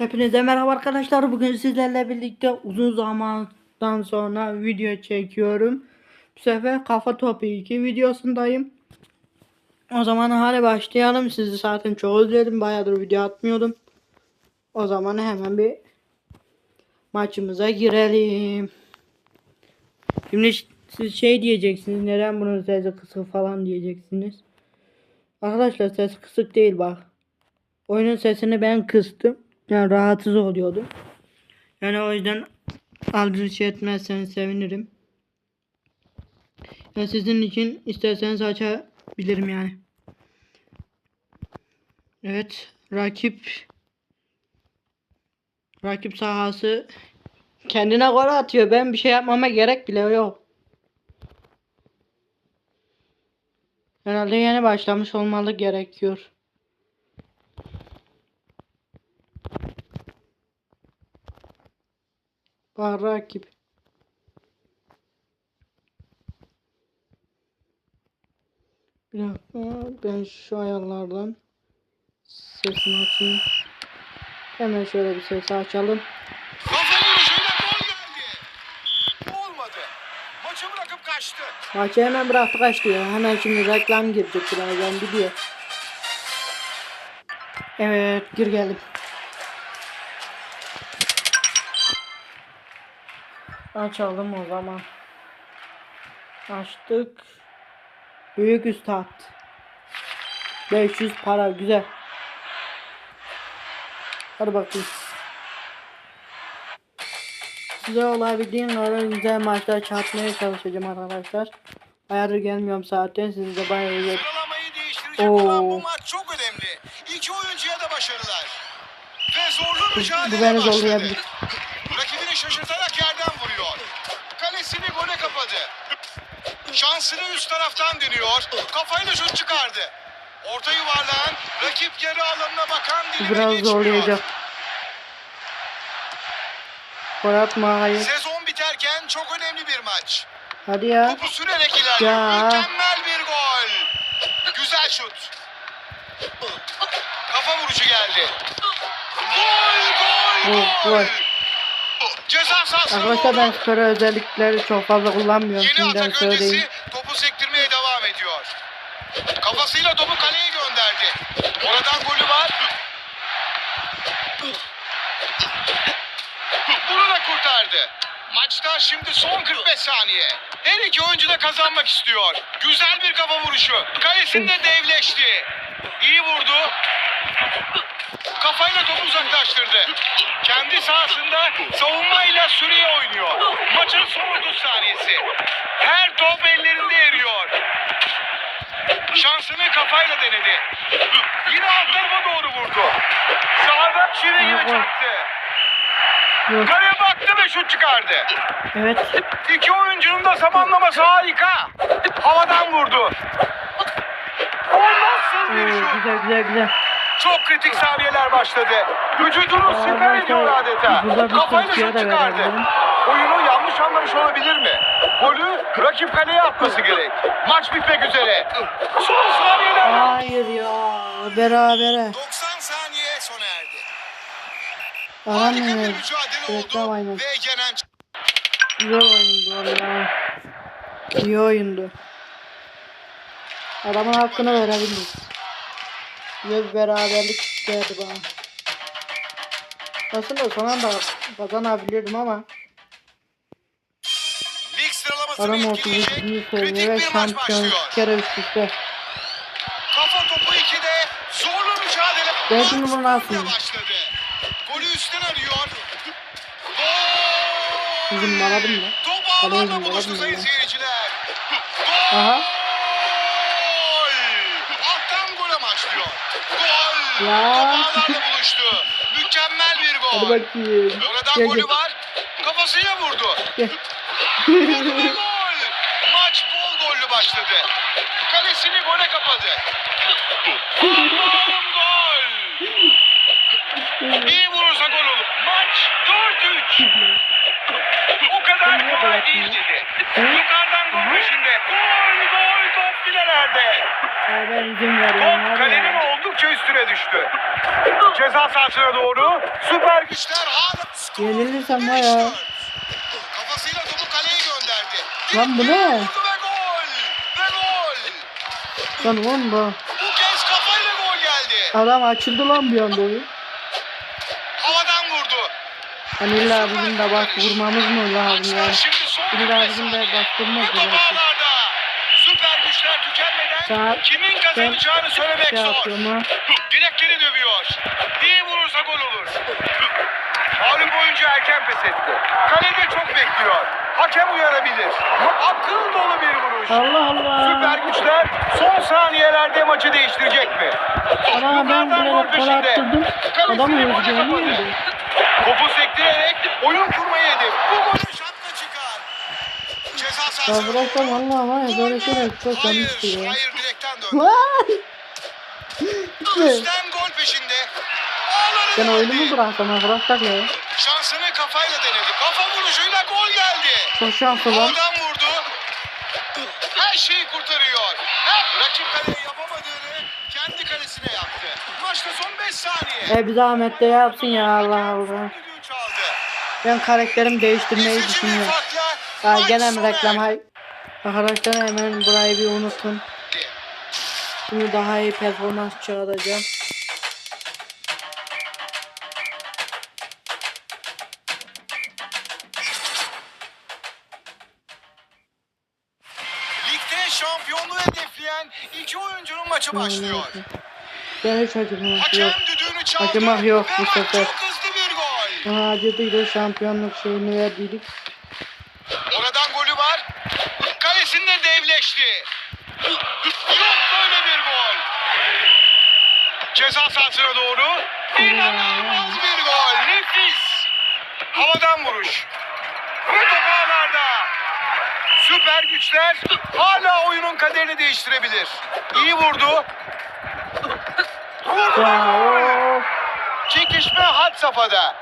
Hepinize merhaba arkadaşlar. Bugün sizlerle birlikte uzun zamandan sonra video çekiyorum. Bu sefer kafa topu 2 videosundayım. O zaman hadi başlayalım. Sizi zaten çok özledim. Bayağıdır video atmıyordum. O zaman hemen bir maçımıza girelim. Şimdi siz şey diyeceksiniz. Neden bunun sesi kısık falan diyeceksiniz. Arkadaşlar ses kısık değil bak. Oyunun sesini ben kıstım. Yani rahatsız oluyordum. Yani o yüzden aldırış etmezseniz sevinirim. Ya sizin için isterseniz açabilirim yani. Evet. Rakip rakip sahası kendine gol atıyor. Ben bir şey yapmama gerek bile yok. Herhalde yeni başlamış olmalı gerekiyor. Bak rakip. Bir dakika ben şu ayarlardan sesini açayım. Hemen şöyle bir ses açalım. Maçı hemen bıraktı kaçtı ya. Hemen şimdi reklam girecek birazdan gidiyor. Evet gir geldim. Açalım o zaman. Açtık. Büyük üstad. 500 para güzel. Hadi bakayım. Size olabildiğim kadar güzel maçlar çarpmaya çalışacağım arkadaşlar. Bayağıdır gelmiyorum zaten. Sizi de bayağı iyi. Oo. bu maç çok önemli. İki oyuncuya da başarılar. Ve zorlu mücadele başladı. zorlayabilir. Rakibini şaşırtarak yerden vuruyor. Kalesini gole kapadı. Şansını üst taraftan deniyor. Kafayla şut çıkardı. Orta yuvarlayan, rakip yarı alanına bakan dilime biraz geçmiyor. zorlayacak. Gol atma hayır. Sezon biterken çok önemli bir maç. Hadi ya. Topu sürerek ilerliyor. Ya. Mükemmel bir gol. Güzel şut. Kafa vuruşu geldi. Gol, gol, Gol, gol. Ceza sahasına Arkadaşlar ben süper özellikleri çok fazla kullanmıyorum. Yeni Şimdiden atak söyleyeyim. öncesi topu sektirmeye devam ediyor. Kafasıyla topu kaleye gönderdi. Oradan golü var. Bunu da kurtardı. Maçta şimdi son 45 saniye. Her iki oyuncu da kazanmak istiyor. Güzel bir kafa vuruşu. Kalesinde devleşti. İyi vurdu. Kafayla topu uzaklaştırdı. Kendi sahasında savunmayla süreye oynuyor. Maçın son 30 saniyesi. Her top ellerinde eriyor. Şansını kafayla denedi. Yine alt tarafa doğru vurdu. Sağdan çivi gibi. Yok. Kaleye baktı ve şut çıkardı. Evet. İki oyuncunun da zamanlaması harika. Havadan vurdu. O nasıl bir Oo, şut? güzel güzel güzel. Çok kritik saniyeler başladı. Vücudunu siper ediyor adeta. Kafayla şut çıkardı. Oyunu yanlış anlamış olabilir mi? Golü rakip kaleye atması gerek. Maç bitmek üzere. Son saniyeler. Hayır ya. Berabere. 90 saniye sona erdi. Aman Harika bir ne? mücadele Reklam oldu aynen. ve yenen Güzel oyundu valla. İyi oyundu. Adamın hakkını verebildik. Bir beraberlik geldi bana. Aslında son anda kazanabilirdim ama adam etkileyecek 32. kritik seviye ve şampiyon kere üst üste. Kafa topu 2'de zorlu mücadele. Ben şimdi bunu Maç nasıl- başladı. Golü üstten arıyor. Gol! Bizim maladım mı? Top ağlarla buluştu sayın seyirciler. Aha. Alttan gole başlıyor. Gol! Ya. Top ağlarla buluştu. Mükemmel bir Hadi gol. bakayım. Oradan Gel, golü gel. var. Kafasıyla vurdu. Gol! Maç bol gollü başladı. Kalesini gole kapadı. Gol! İyi vurursa gol olur. Maç 4-3. O kadar kolay değil dedi. Yukarıdan gol peşinde. Gol gol top filelerde. Ya ben izin veriyorum. Top var kalenin ya. oldukça üstüne düştü. Ceza sahasına doğru. Süper güçler hala. Yenilirsem ya. dört. Kafasıyla topu kaleye gönderdi. Lan bu ne? vurdu Ve gol. Ve gol. Lan oğlum bu. Bu kez kafayla gol geldi. Adam açıldı lan bir anda oyun. Havadan vurdu. Hani illa bizim de bak vurmamız mı lazım son İlla bizim de aldı. bastırmaz Ve mı top lazım. Sen- kimin kazanacağını söylemek Şey zor. yapıyorum ha. Direkt geri dövüyor. İyi vurursa gol olur. Mağlup oyuncu erken pes etti. Kalede çok bekliyor. Hakem uyarabilir. Akıl dolu bir vuruş. Allah Allah. Süper güçler son saniyelerde maçı değiştirecek mi? Ana ben Yukarıdan bile gol attırdım. Adam musun? Topu sektirerek oyun kurmayı hedef. Bu golü şatla çıkar. Ceza Ya sahası. bıraksam Allah var ya böyle şeyler çok Hayır, yanlış ya. hayır direkten Üstten gol peşinde. Ben deldi. oyunumu bıraksam arkadaşlar ya. Şansını kafayla denedi. Kafa vuruşuyla gol geldi. Çok şanslı lan. Havadan vurdu. Her şeyi kurtarıyor. Hep rakip kaleye yapamadığını kendi kalesine yaptı. Maçta son 5 saniye. E bir zahmet de yapsın ya Allah Allah. Ben karakterimi değiştirmeyi düşünüyorum. maç gene reklam hay? Arkadaşlar hemen burayı bir unutun. Şimdi daha iyi performans çıkaracağım. Ligde şampiyonluğu hedefleyen iki oyuncunun maçı başlıyor. Ben hiç acımak yok. Hakem düdüğünü çaldı Acımak yok bu sefer. çok hızlı bir gol. Aha acıdıydı şampiyonluk şeyini verdiydik. Oradan golü var. Kalesinde devleşti. Yok böyle bir gol. Ceza sahasına doğru. İnanılmaz bir gol. Nefis. Havadan vuruş. Ve top ağlarda. Süper güçler hala oyunun kaderini değiştirebilir. İyi vurdu. Vurdu. Çekişme had safhada.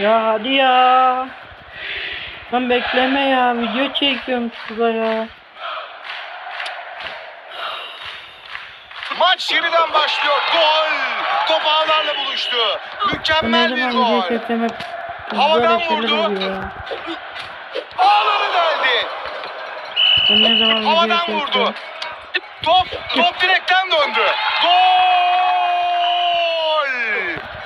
Ya hadi ya. Lan bekleme ya. Video çekiyorum şurada ya. Maç yeniden başlıyor. Gol. Top ağlarla buluştu. Mükemmel bir gol. Havadan vurdu. Ağları deldi. Havadan vurdu. Top, top direkten döndü. Gol!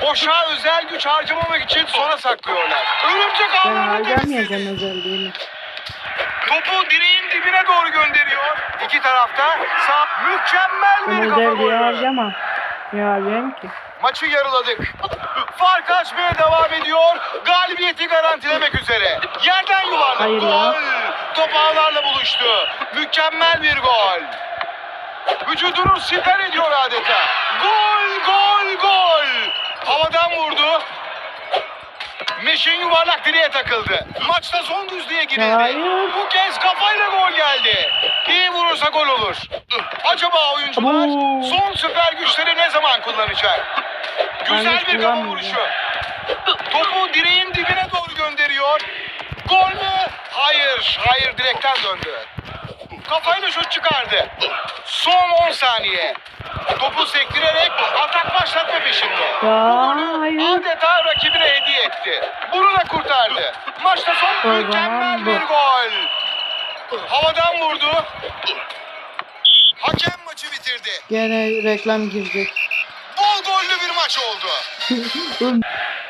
Boşa özel güç harcamamak için sona saklıyorlar. Örümcek Ben ağlarını harcamayacağım temizledi. Topu direğin dibine doğru gönderiyor. İki tarafta sağ mükemmel bir kafa golü. harcamam. Ne harcayayım ki? Maçı yarıladık. Fark açmaya devam ediyor. Galibiyeti garantilemek üzere. Yerden yuvarlak. Hayır gol. ya. Top ağlarla buluştu. Mükemmel bir gol. Vücudunu siper ediyor adeta. Gol, gol, gol. Havadan vurdu. Meşin yuvarlak direğe takıldı. Maçta son düzlüğe girildi. Hayır. Bu kez kafayla gol geldi. İyi vurursa gol olur. Acaba oyuncular Abo. son süper güçleri ne zaman kullanacak? Güzel bir kafa vuruşu. Topu direğin dibine doğru gönderiyor. Gol mü? Hayır, hayır direkten döndü. Kafayla şut çıkardı. Son 10 saniye. Topu sektirerek atak başlatma peşinde. Ya hayır. adeta rakibine hediye etti. Bunu da kurtardı. Maçta son O mükemmel bir gol. Havadan vurdu. Hakem maçı bitirdi. Gene reklam girecek. Bol gollü bir maç oldu.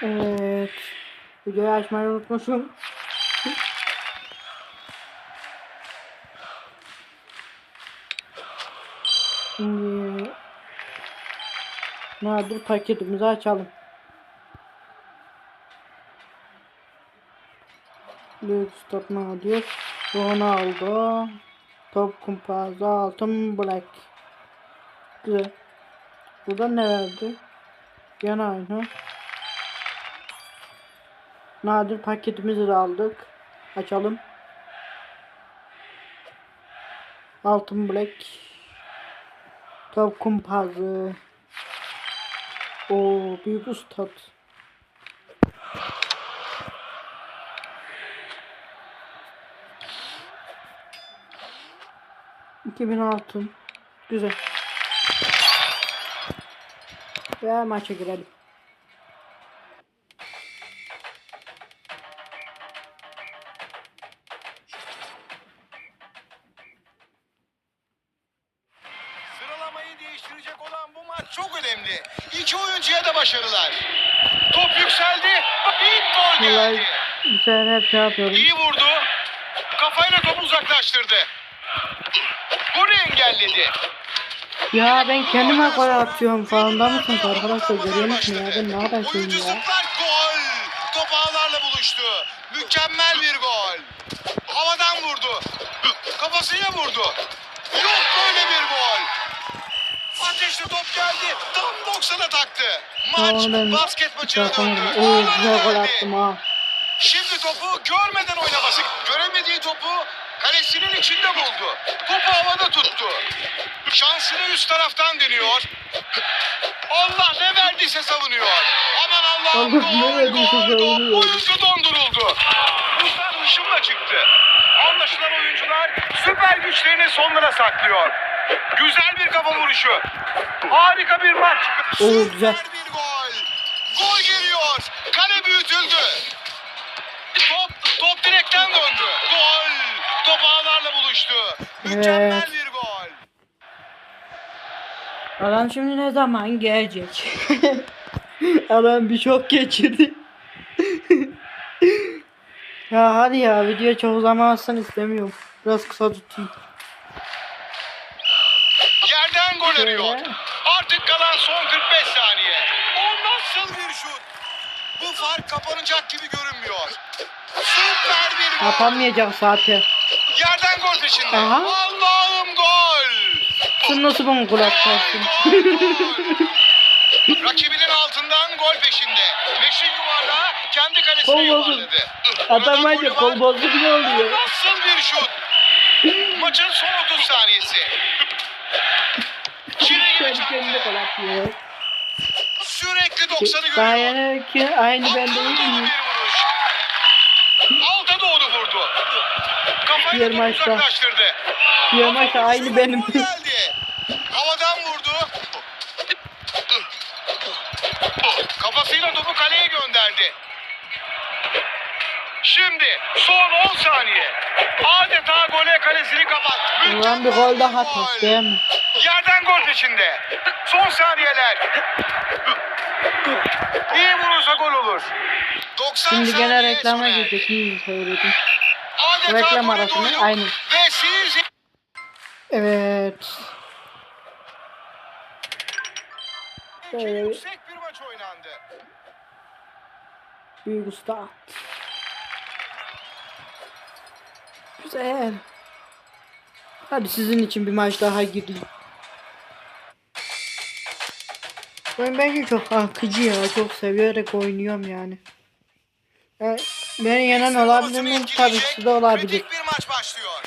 evet. Videoyu açmayı unutmuşum. Nadir paketimizi açalım. Büyük stop nadir. Ronaldo. Top kumpazı altın black. Güzel. Burada ne verdi? Gene aynı. Nadir paketimizi de aldık. Açalım. Altın black. Top kumpazı. O büyük ustad. İki bin altın. Güzel. Ve maça girelim. Değiştirecek olan bu maç çok önemli. İki oyuncuya da başarılar. Top yükseldi. İlk gol geldi. bu sefer hep şey yapıyorum. İyi vurdu. Kafayla topu uzaklaştırdı. Golü engelledi. Ya ben kendime gol atıyorum farkında mısınız arkadaşlar görüyor musunuz ya ben ne Oyuncu ya. gol. Top ağlarla buluştu. Mükemmel bir gol. Havadan vurdu. Kafasıyla vurdu. Yok böyle bir gol. Ateşli top geldi. Tam 90'a taktı. Maç basket maçına döndü. Oo güzel gol attım ha. Şimdi topu görmeden oynaması. Göremediği topu kalesinin içinde buldu. Topu havada tuttu. Şansını üst taraftan deniyor. Allah ne verdiyse savunuyor. Aman Allah'ım Allah gol, gol, gol. Oyuncu donduruldu. Buradan hışımla çıktı. Anlaşılan oyuncular süper güçlerini sonlara saklıyor. Güzel bir kafa vuruşu. Harika bir maç. Oo, güzel. bir gol. Gol geliyor. Kale büyütüldü. Top, top direkten döndü. Gol. Top ağlarla buluştu. Mükemmel Evet. bir gol. Adam şimdi ne zaman gelecek? Adam bir şok geçirdi. ya hadi ya video çok uzamazsın istemiyorum. Biraz kısa tutayım. Yerden gol arıyor. Artık kalan son 45 saniye. O nasıl bir şut? Bu fark kapanacak gibi görünmüyor. Süper bir gol. Kapanmayacak zaten. Yerden gol peşinde. Aha. Allah'ım gol. Sen nasıl bana gol atarsın? Gol, gol. Rakibinin altından gol peşinde. Meşin yuvarlağı kendi kalesine Kol bozuk. yuvarladı. Adam bence golü kol var. bozuk ne oluyor? nasıl bir şut? Maçın son 30 saniyesi. Kendi atıyor. Sürekli 90'ı Daha görüyor. ki aynı ben Akıllı değil vuruş. Alta doğru vurdu. Topu maçta. uzaklaştırdı. Maçta aynı benim. Geldi. Havadan vurdu. Kafasıyla topu kaleye gönderdi. Şimdi son 10 saniye. Adeta gole kalesini kapattı. Ulan bir gol daha mi? Yerden gol peşinde. Son saniyeler. İyi vurursa gol olur. 90 Şimdi gene saniye reklama erdi. girecek. İyi söyledim. Adeta Reklam gole arasında aynı. Ve siz Evet. Böyle yüksek bir maç oynandı. büyük usta. Güzel. Hadi sizin için bir maç daha gireyim. Ben bence çok akıcı ya. Çok severek oynuyorum yani. Ben, beni yenen olabilir mi? Tabii ki de olabilir. Bir maç başlıyor.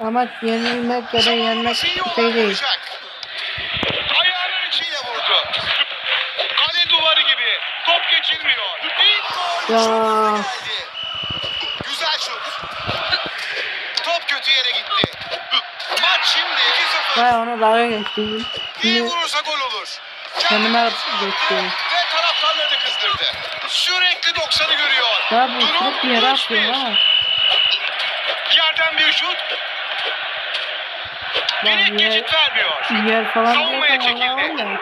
Ama yenilmek ya da yenmek şey değil. Ya. Güzel şut. Top kötü yere gitti. Maç şimdi 2-0. Vay ona dalga geçtim. İyi vurursa gol olur. Kendime Kendi geçiyorum. Ve taraftarlarını kızdırdı. Sürekli 90'ı görüyor. Ya bu Durum bir yere 3-1. atıyor ha. Yerden bir şut. Direkt yer, geçit vermiyor. yer falan Savunmaya çekildi.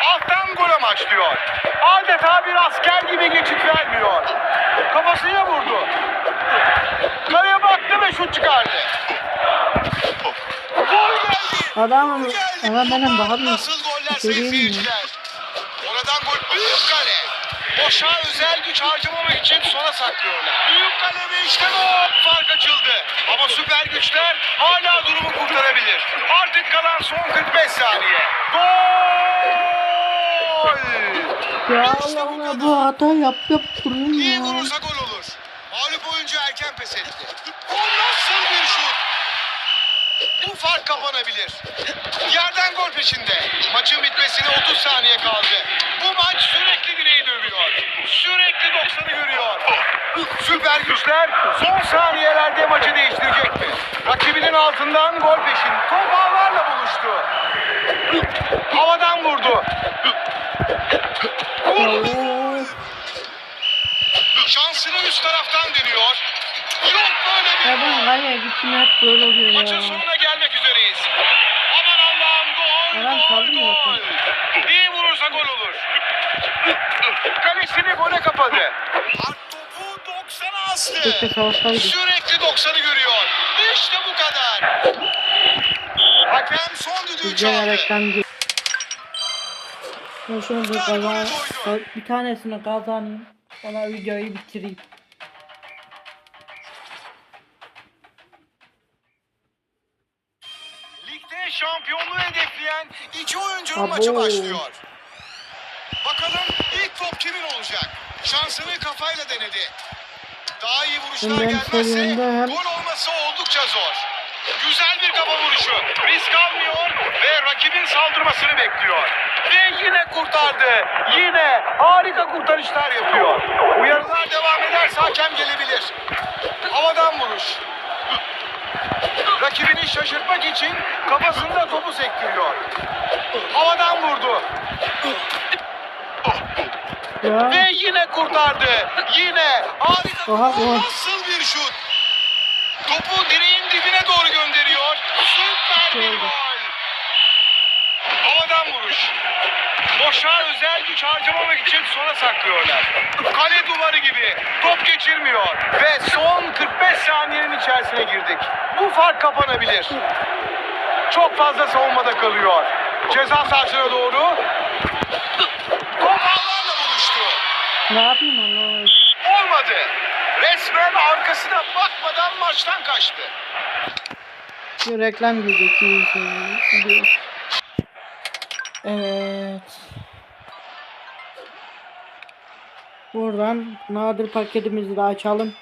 Alttan gol amaçlıyor. Adeta bir asker gibi geçit vermiyor. Kafasıyla vurdu. Kaleye baktı ve şut çıkardı. Gol geldi. Adam, Gol geldi. adam benim daha. Nasıl goller mi? seyirciler? Oradan gol. Büyük kale. Boşa özel güç harcamamak için sona saklıyorlar. Büyük kale ve işte bu. Fark açıldı. Ama süper güçler hala durumu kurtarabilir. Artık kalan son 45 saniye. Gol! Ya Allah bu Allah bu hata yap yap duruyorum İyi ya. vurursa gol fark kapanabilir. Yerden gol peşinde. Maçın bitmesine 30 saniye kaldı. Bu maç sürekli direği dövüyor. Sürekli 90'ı görüyor. Süper güçler son saniyelerde maçı değiştirecekti. Rakibinin altından gol peşin. Top ağlarla buluştu. Havadan vurdu. Vurdu. Şansını üst taraftan deniyor. Yok böyle bir. Ya bu var ya hep böyle oluyor ya. Maçın sonuna kaldı mı gol. yoksa? İyi vurursa gol olur. Kalesini gole kapadı. Topu 90'a astı. Sürekli 90'ı görüyor. İşte bu kadar. Hakem son düdüğü çaldı. Şunu bir kazan, bir tanesini kazanayım. Sonra videoyu bitireyim. Abo. maçı başlıyor. Bakalım ilk top kimin olacak? Şansını kafayla denedi. Daha iyi vuruşlar Hem gelmezse gol olması oldukça zor. Güzel bir kafa vuruşu. Risk almıyor ve rakibin saldırmasını bekliyor. Ve yine kurtardı. Yine harika kurtarışlar yapıyor. Uyarılar devam ederse hakem gelebilir. Havadan vuruş. Rakibini şaşırtmak için kafasında topu sektiriyor. Havadan vurdu. Ya. Ve yine kurtardı. Yine harika. Oha, oha. Nasıl bir şut? Topu direğin dibine doğru gönderiyor. Süper bir gol. Vuruş. Boşa özel güç harcamamak için sona saklıyorlar. Kale duvarı gibi. Top geçirmiyor. Ve son 45 saniyenin içerisine girdik. Bu fark kapanabilir. Çok fazla savunmada kalıyor. Ceza sahasına doğru. Top ağlarla buluştu. Ne yapayım Allah Olmadı. Resmen arkasına bakmadan maçtan kaçtı. Bir reklam girdik. Evet. Buradan nadir paketimizi de açalım.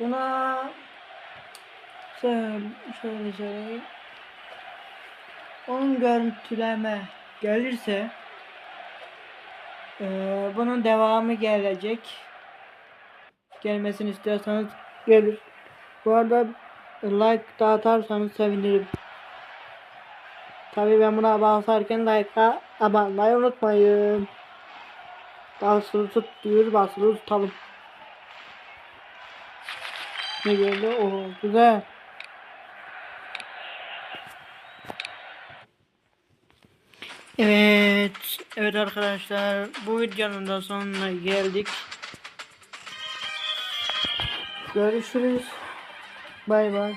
Buna şöyle şöyle şöyle onun görüntüleme gelirse eee, bunun devamı gelecek. Gelmesini istiyorsanız gelir. Bu arada like da atarsanız sevinirim. Tabii ben buna basarken like'a abone olmayı unutmayın. Basılı tut diyor, basılı tutalım. Ne geldi? Oo güzel. Evet, evet arkadaşlar bu videonun da sonuna geldik. Görüşürüz. Bay bay.